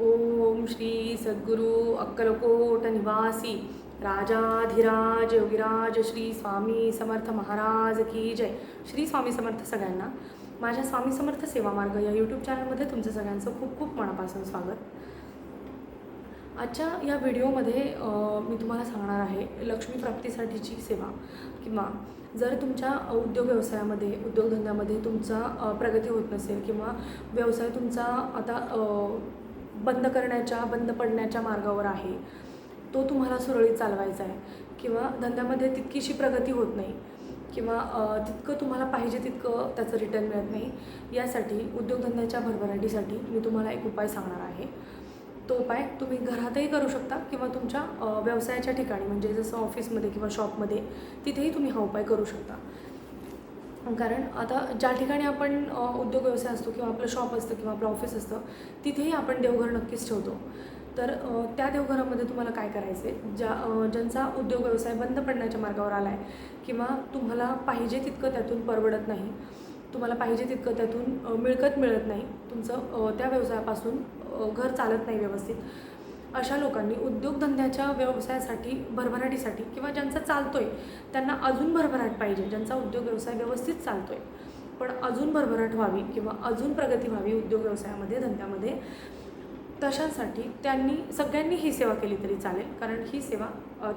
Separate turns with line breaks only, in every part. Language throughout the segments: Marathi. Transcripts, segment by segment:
ओम श्री सद्गुरू अक्कलकोट निवासी राजाधिराज योगिराज श्री स्वामी समर्थ महाराज की जय. श्री स्वामी समर्थ सगळ्यांना माझ्या स्वामी समर्थ सेवा मार्ग या यूट्यूब चॅनलमध्ये तुमचं सगळ्यांचं खूप खूप मनापासून स्वागत. आजच्या या व्हिडिओमध्ये मी तुम्हाला सांगणार आहे लक्ष्मी प्राप्तीसाठीची सेवा किंवा जर तुमच्या उद्योग व्यवसायामध्ये उद्योगधंद्यामध्ये तुमचा प्रगती होत नसेल किंवा व्यवसाय तुमचा आता बंद करण्याच्या बंद पडण्याच्या मार्गावर आहे. तो तुम्हाला सुरळीत चालवायचा आहे. किंवा धंद्यामध्ये तितकीशी प्रगती होत नाही. किंवा तितकं तुम्हाला पाहिजे तितकं त्याचं रिटर्न मिळत नाही. यासाठी उद्योगधंद्याच्या भरभराटीसाठी मी तुम्हाला एक उपाय सांगणार आहे. तो उपाय तुम्ही घरातही करू शकता किंवा तुमच्या व्यवसायाच्या ठिकाणी म्हणजे जसं ऑफिसमध्ये किंवा शॉपमध्ये तिथेही तुम्ही हा उपाय करू शकता. कारण आता ज्या ठिकाणी आपण उद्योग व्यवसाय असतो किंवा आपलं शॉप असतं किंवा आपलं ऑफिस असतं तिथेही आपण देवघर नक्कीच ठेवतो. तर त्या देवघरामध्ये तुम्हाला काय करायचं आहे? ज्या ज्यांचा उद्योग व्यवसाय बंद पडण्याच्या मार्गावर आला आहे किंवा तुम्हाला पाहिजे तितकं त्यातून परवडत नाही तुम्हाला पाहिजे तितकं त्यातून मिळकत मिळत नाही तुमचं त्या व्यवसायापासून घर चालत नाही व्यवस्थित अशा लोकांनी उद्योगधंद्याच्या व्यवसायासाठी भरभराटीसाठी किंवा ज्यांचा चालतोय त्यांना अजून भरभराट पाहिजे ज्यांचा उद्योग व्यवसाय व्यवस्थित चालतोय. पण अजून भरभराट व्हावी किंवा अजून प्रगती व्हावी उद्योग व्यवसायामध्ये धंद्यामध्ये तशासाठी त्यांनी सगळ्यांनी ही सेवा केली तरी चालेल. कारण ही सेवा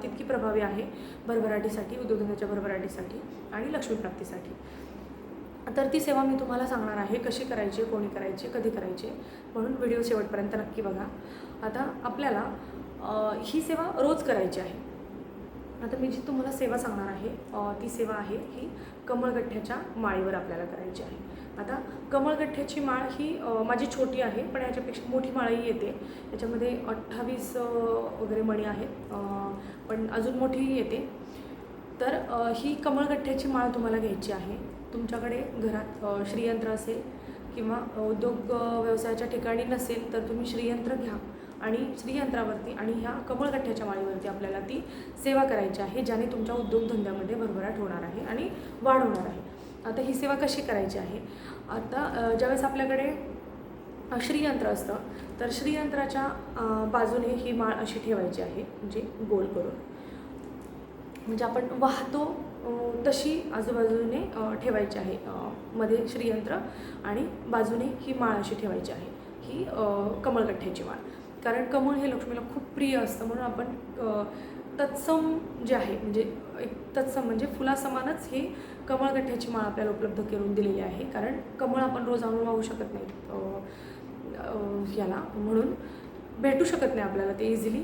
तितकी प्रभावी आहे भरभराटीसाठी उद्योगधंद्याच्या भरभराटीसाठी आणि लक्ष्मीप्राप्तीसाठी. तर ती सेवा मी तुम्हाला सांगणार आहे कशी करायची कोणी करायची कधी करायची म्हणून व्हिडिओ शेवटपर्यंत नक्की बघा. आता आपल्याला ही सेवा रोज करायची आहे. आता मी जी तुम्हाला सेवा सांगणार आहे ती सेवा आहे ही कमळगठ्ठ्याच्या माळीवर आपल्याला करायची आहे. आता कमळगठ्ठ्याची माळ ही माझी छोटी आहे पण याच्यापेक्षा मोठी माळही येते. याच्यामध्ये अठ्ठावीस वगैरे मणी आहेत पण अजून मोठीही येते. तर ही कमळगठ्ठ्याची माळ तुम्हाला घ्यायची आहे. तुमच्याकडे घरात श्रीयंत्र असेल किंवा उद्योग व्यवसायाच्या ठिकाणी नसेल तर तुम्ही श्रीयंत्र घ्या आणि श्रीयंत्रावरती आणि ह्या कमळगठ्ठ्याच्या माळीवरती आपल्याला ती सेवा करायची आहे ज्याने तुमच्या उद्योगधंद्यामध्ये भरभराट होणार आहे आणि वाढ होणार आहे. आता ही सेवा कशी करायची आहे? आता ज्यावेळेस आपल्याकडे श्रीयंत्र असतं तर श्रीयंत्राच्या बाजूने ही माळ अशी ठेवायची आहे म्हणजे गोल करून. म्हणजे आपण वाहतो तशी आजूबाजूने ठेवायची आहे. मध्ये श्रीयंत्र आणि बाजूने ही माळ अशी ठेवायची आहे. ही कमळकठ्ठ्याची माळ. कारण कमळ हे लक्ष्मीला खूप प्रिय असतं. म्हणून आपण तत्सम जे आहे म्हणजे एक तत्सम म्हणजे फुलासमानच ही कमळकठ्ठ्याची माळ आपल्याला उपलब्ध करून दिलेली आहे. कारण कमळ आपण रोज आणून वाहू शकत नाही. याला. म्हणून भेटू शकत नाही आपल्याला ते इझिली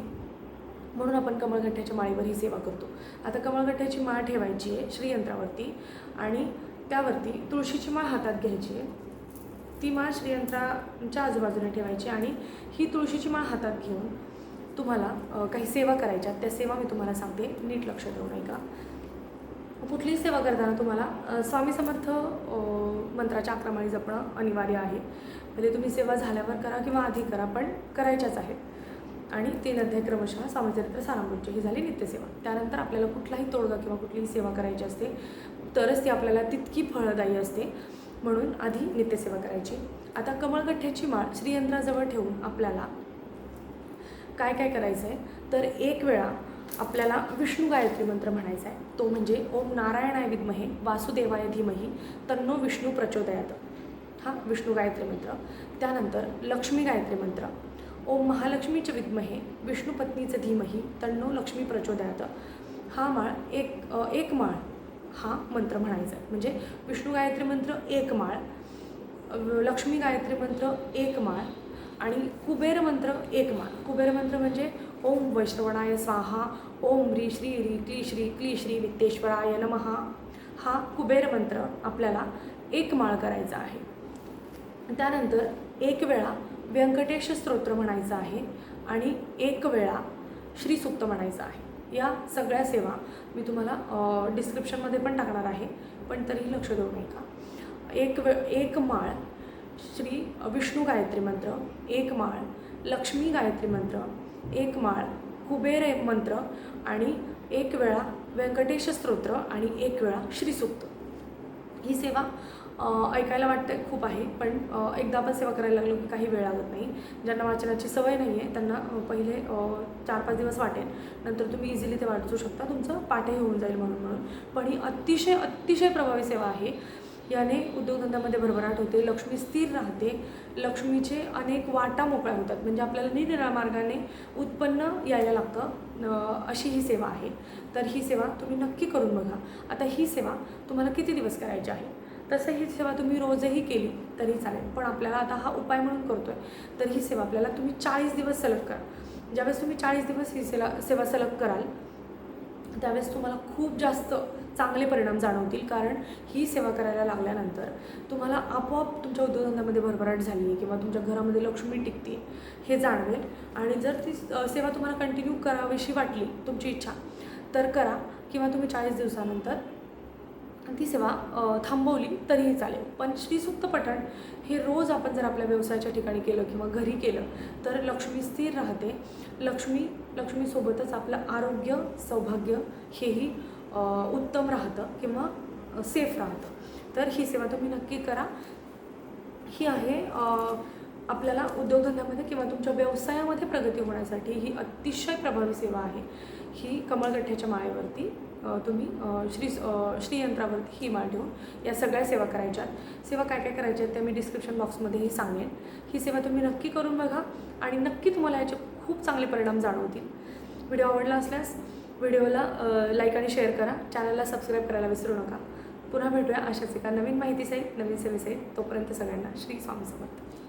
म्हणून आपण कमळगट्ट्याच्या माळीवर ही सेवा करतो. आता कमळगट्ट्याची माळ ठेवायची आहे श्रीयंत्रावरती आणि त्यावरती तुळशीची माळ हातात घ्यायची आहे. ती माळ श्रीयंत्राच्या आजूबाजूने ठेवायची आणि ही तुळशीची माळ हातात घेऊन तुम्हाला काही सेवा करायच्या त्या सेवा मी तुम्हाला सांगते. नीट लक्ष देऊ नये का कुठलीही सेवा करताना तुम्हाला स्वामी समर्थ मंत्राच्या आक्रमणी जपणं अनिवार्य आहे. म्हणजे तुम्ही सेवा झाल्यावर करा किंवा आधी करा पण करायच्याच आहेत. आणि तीन अध्याय क्रमशः स्वामीचरित्र सारामृतची ही झाली नित्यसेवा. त्यानंतर आपल्याला कुठलाही तोडगा किंवा कुठलीही सेवा करायची असते तरच ती आपल्याला तितकी फळदायी असते. म्हणून आधी नित्यसेवा करायची. आता कमळगठ्ठ्याची माळ श्रीयंत्राजवळ ठेवून आपल्याला काय काय करायचं आहे तर एक वेळा आपल्याला विष्णू गायत्री मंत्र म्हणायचा आहे तो म्हणजे ओम नारायणाय विद्महे वासुदेवाय धीमही तन्नो विष्णू प्रचोदयात. हा विष्णू गायत्री मंत्र. त्यानंतर लक्ष्मी गायत्री मंत्र. ओम महालक्ष्मीच विद्महे विष्णुपत्नीचं धीमही तन्नो लक्ष्मी प्रचोदयात. हा माळ एक एक माळ हा मंत्र म्हणायचा आहे. म्हणजे विष्णू गायत्री मंत्र एक माळ लक्ष्मी गायत्री मंत्र एक माळ आणि कुबेर मंत्र एक माळ. कुबेर मंत्र म्हणजे ओम वैश्रवणाय स्वाहा ओम री श्री री क्ली श्री क्ली श्री वित्तेश्वराय नमहा हा कुबेर मंत्र आपल्याला एक माळ करायचा आहे. त्यानंतर एक वेळा व्यंकटेश स्तोत्र म्हणायचं आहे आणि एक वेळा श्रीसुक्त म्हणायचं आहे. या सगळ्या सेवा मी तुम्हाला डिस्क्रिप्शनमध्ये पण टाकणार आहे पण तरीही लक्ष देऊ नये का एक वे एक माळ श्री विष्णू गायत्री मंत्र एक माळ लक्ष्मी गायत्री मंत्र एक माळ कुबेर मंत्र आणि एक वेळा व्यंकटेश स्तोत्र आणि एक वेळा श्रीसुक्त ही सेवा ऐकायला वाटतं खूप आहे. पण एकदा आपण सेवा करायला लागलो की काही वेळ लागत नाही. ज्यांना वाचनाची सवय नाही आहे त्यांना पहिले चार पाच दिवस वाटेल. नंतर तुम्ही इझिली ते वाचू शकता. तुमचं पाठही होऊन जाईल म्हणून म्हणून. पण ही अतिशय अतिशय प्रभावी सेवा आहे. याने उद्योगधंद्यामध्ये भरभराट होते लक्ष्मी स्थिर राहते. लक्ष्मीचे अनेक वाटा मोकळ्या होतात. म्हणजे आपल्याला निरनिराळ्या मार्गाने उत्पन्न यायला लागतं अशी ही सेवा आहे. तर ही सेवा तुम्ही नक्की करून बघा. आता ही सेवा तुम्हाला किती दिवस करायची आहे? तसं ही सेवा तुम्ही रोजही केली तरी चालेल. पण आपल्याला आता हा उपाय म्हणून करतो आहे तर ही सेवा आपल्याला तुम्ही चाळीस दिवस सलग करा. ज्यावेळेस तुम्ही चाळीस दिवस ही सेवा सेवा सलग कराल त्यावेळेस तुम्हाला खूप जास्त चांगले परिणाम जाणवतील. कारण ही सेवा करायला लागल्यानंतर तुम्हाला आपोआप तुमच्या उद्योगधंद्यामध्ये भरभराट झाली आहे किंवा तुमच्या घरामध्ये लक्ष्मी टिकते हे जाणवेल. आणि जर ती सेवा तुम्हाला कंटिन्यू करावीशी वाटली तुमची इच्छा तर करा. किंवा तुम्ही चाळीस दिवसानंतर ती सेवा थांबवली तरीही चालेल. पण श्रीसूक्त पठण हे रोज आपण जर आपल्या व्यवसायाच्या ठिकाणी केलं किंवा घरी केलं तर लक्ष्मी स्थिर राहते. लक्ष्मी लक्ष्मीसोबतच आपलं आरोग्य सौभाग्य हेही उत्तम राहतं किंवा सेफ राहतं. तर ही सेवा तुम्ही नक्की करा. ही आहे आपल्याला उद्योगधंद्यामध्ये किंवा तुमच्या व्यवसायामध्ये प्रगती होण्यासाठी ही अतिशय प्रभावी सेवा आहे. ही कमळगठ्ठ्याच्या माळेवरती तुम्ही श्री श्रीयंत्रावरती ही माळ ठेवून या सगळ्या सेवा करायच्या. सेवा काय काय करायच्या आहेत त्या मी डिस्क्रिप्शन बॉक्समध्येही सांगेन. ही सेवा तुम्ही नक्की करून बघा आणि नक्की तुम्हाला याचे खूप चांगले परिणाम जाणवतील. व्हिडिओ आवडला असल्यास व्हिडिओला लाईक आणि शेअर करा. चॅनलला सबस्क्राईब करायला विसरू नका. पुन्हा भेटूया अशाच एका नवीन माहितीसहित नवीन सेवेसहित. तोपर्यंत सगळ्यांना श्री स्वामी समर्थ